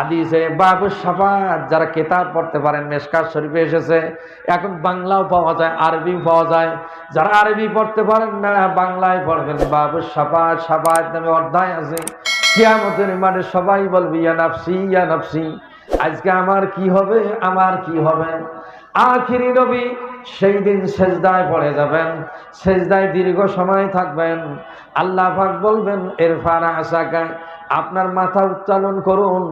হাদিসে বাবু সাফাত যারা কেতাব পড়তে পারেন, মেশকাত শরীফে এসেছে। এখন বাংলাও পাওয়া যায় আরবি পাওয়া যায়। যারা আরবি পড়তে পারেন না, বাংলায় পড়বেন। বাবু সাফাত সাফাত নামে অধ্যায় আছে। কিয়ামতের মানে সবাই বলবে, ইয়া নাফসি ইয়া নাফসি। আজকে আমার কি হবে? আমার কি হবে? আখিরি নবী সেই দিন সেজদায় পড়ে যাবেন। সেজদায় দীর্ঘ সময় থাকবেন। আল্লাহ পাক বলবেন এর ফারা আশাকা আপনার মাথা উচ্চারণ করুন।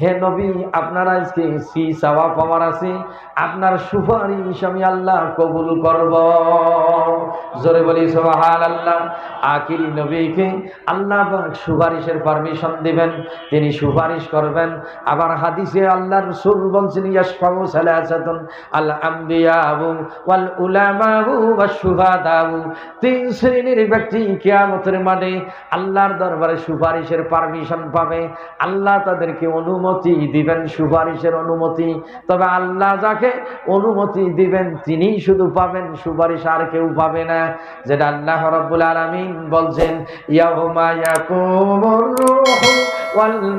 হে নবী, আপনার আজকে সি সাওয়া পাওয়ার আছে। আপনার সুপারিশ আমি আল্লাহ কবুল করব। জোরে বলি সোহাল আল্লাহ আকিরি নবীকে আল্লাহ সুপারিশের পারমিশন দিবেন, তিনি সুপারিশ করবেন। আবার হাদিসে আল্লাহ রসুল বলছেন ইয়াসফাউ সালাসাতুন আল ওয়াল উলামা ওয়া শুহাদাউ। তিন শ্রেণির ব্যক্তি কিয়ামতের মাঠে আল্লাহর দরবারে সুপারিশের পারমিশন পাবে। আল্লাহ তাদেরকে অনুমতি দিবেন, সুপারিশের অনুমতি। তবে আল্লাহ যাকে অনুমতি দিবেন তিনি শুধু পাবেন, সুপারিশ আর কেউ পাবে না। যেটা আল্লাহ রব্বুল আলমিন বলছেন ইয়া ইয়াকুমুর রূহু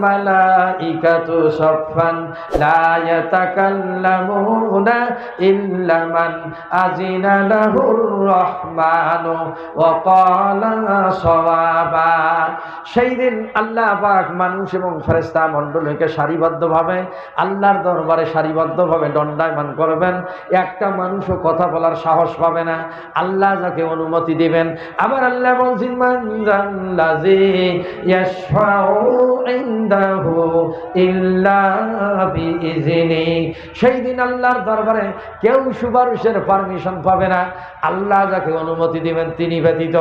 মালাইকাতু সাফফান, লা ইয়াতাকাল্লামুনা ইল্লা মান আযিনা লাহুর রহমানু ওয়া ক্বালা সেই দিন আল্লাহ পাক মানুষ এবং ফেরেশতা মণ্ডলীকে সারিবদ্ধভাবে, আল্লাহর দরবারে সারিবদ্ধভাবে দণ্ডায়মান করবেন। একটা মানুষও কথা বলার সাহস পাবে না। আল্লাহ যাকে অনুমতি দিবেন। আবার আল্লাহ বলছেন সেই দিন আল্লাহর দরবারে কেউ সুপারিশের পারমিশন পাবে না। আল্লাহ যাকে অনুমতি দিবেন তিনি ব্যতীত।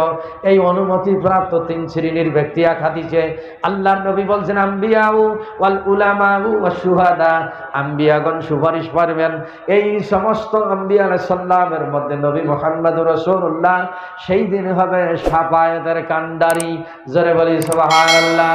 এই অনুমতি প্রাপ্ত তিন শ্রেণির ব্যক্তি হাদিসে আল্লাহর নবী বলছেন, আম্বিয়াউ ওয়াল উলামাউ শুহাদা। আম্বিয়াগণ সুপারিশ পারবেন। এই সমস্ত আম্বিয়া আলাইহিস মধ্যে নবী মুহাম্মদুর রাসূলুল্লাহ সেই দিন হবে সাফায়াতের কান্ডারি জোরে বলি, সুবহানাল্লাহ।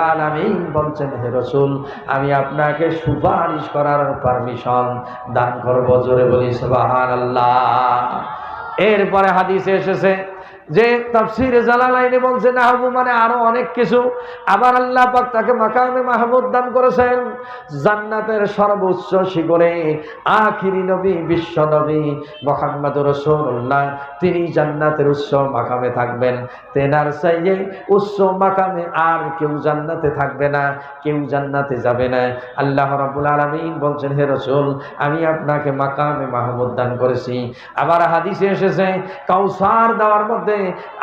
আলামিন বলছেন, হে রসুল, আমি আপনাকে সুপারিশ করার পারমিশন দান করব। জোরে বলি, সুবহানাল্লাহ। এরপরে হাদিসে এসেছে যে তাফসির জালালাইনে বলছে নাহবু মানে আরও অনেক কিছু। আবার আল্লাহ পাক তাকে মাকামে মাহমুদ দান করেছেন। জান্নাতের সর্বোচ্চ শিখরে আখিরি নবী, বিশ্ব নবী মোহাম্মদ রসুল্লাহ, তিনি জান্নাতের উচ্চ মাকামে থাকবেন। তেনার চাইয়ে উচ্চ মাকামে আর কেউ জান্নাতে থাকবে না, কেউ জান্নাতে যাবে না। আল্লাহ রাব্বুল আলামিন বলছেন, হে রসুল, আমি আপনাকে মাকামে মাহমুদ দান করেছি। আবার হাদিসে এসেছে, কাউসার দেওয়ার মধ্যে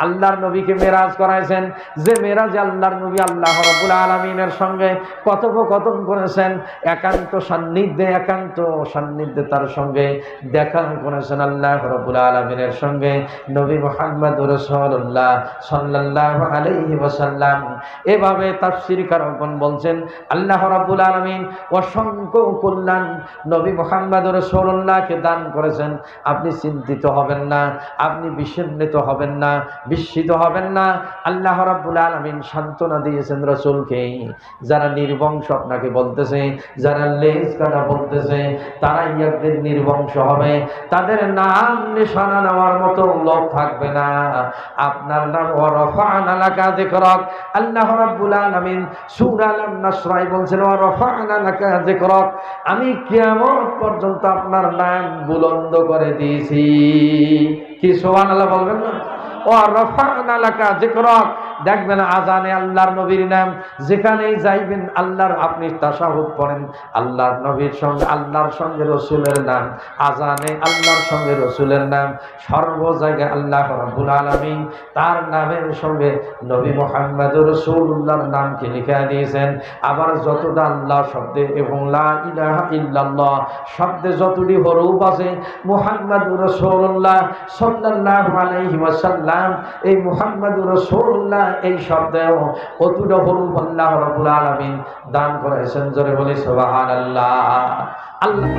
আল্লাহর নবীকে মেরাজ করাইছেন। যে মেরাজ আল্লাহর নবী আল্লাহ রবুল আলমিনের সঙ্গে কথোপকথন করেছেন, একান্ত সান্নিধ্যে একান্ত সান্নিধ্যে তার সঙ্গে দেখা করেছেন আল্লাহ রবুল আলমিনের সঙ্গে। নবী মোহাম্মদ রসল্লাহ সাল্লাহ আলহি ওসাল্লাম এভাবে তাফসির কারণ বলছেন, আল্লাহ রাবুল আলমিন অসংখ্য কল্যাণ নবী মোহাম্মদ রসল্লাহকে দান করেছেন। আপনি চিন্তিত হবেন না, আপনি বিস্মিত হবেন না, বিস্মিত হবেন না। আল্লাহ রাব্বুল আলামিন সান্ত্বনা দিয়েছেন রসুলকে। যারা নির্বংশ আপনাকে বলতেছে, যারা লেজ কাটা বলতেছে, তারাই একদিন নির্বংশ হবে। তাদের নাম নিশানা নেওয়ার মতো লোক থাকবে না। আপনার নাম ওরফান আলাকা যিকরাক। আল্লাহ রাব্বুল আলামিন সূরা আল নাসরাই বলছেন ওরফান আলাকা যিকরাক। আমি কিয়ামত পর্যন্ত আপনার নাম বুলন্দ করে দিয়েছি। কি সোহান আল্লাহ বলবেন না? ও রফা আলাকা যিকরাক। দেখবেন আজানে আল্লাহর নবীর নাম। যেখানেই যাইবেন, আল্লাহর আপনি তাসাহুদ পড়েন। আল্লাহর নবীর সঙ্গে, আল্লাহর সঙ্গে রসুলের নাম। আজানে আল্লাহর সঙ্গে রসুলের নাম। সর্ব জায়গায় আল্লাহ রাব্বুল আলামিন তার নামের সঙ্গে নবী মোহাম্মদ রসুল্লাহর নামকে লিখে দিয়েছেন। আবার যতটা আল্লাহ শব্দে এবং লা শব্দে যতটি হরুপ আছে মুহাম্মদ রসুল্লাহ সাল্লাল্লাহু আলাইহি ওয়াসাল্লাম, এই মুহাম্মদ রসুল্লাহ এই শব্দেও আল্লাহ রবুল আলমিন দান করেছেন জোরে বলি সোবাহান আল্লাহ আল্লাহ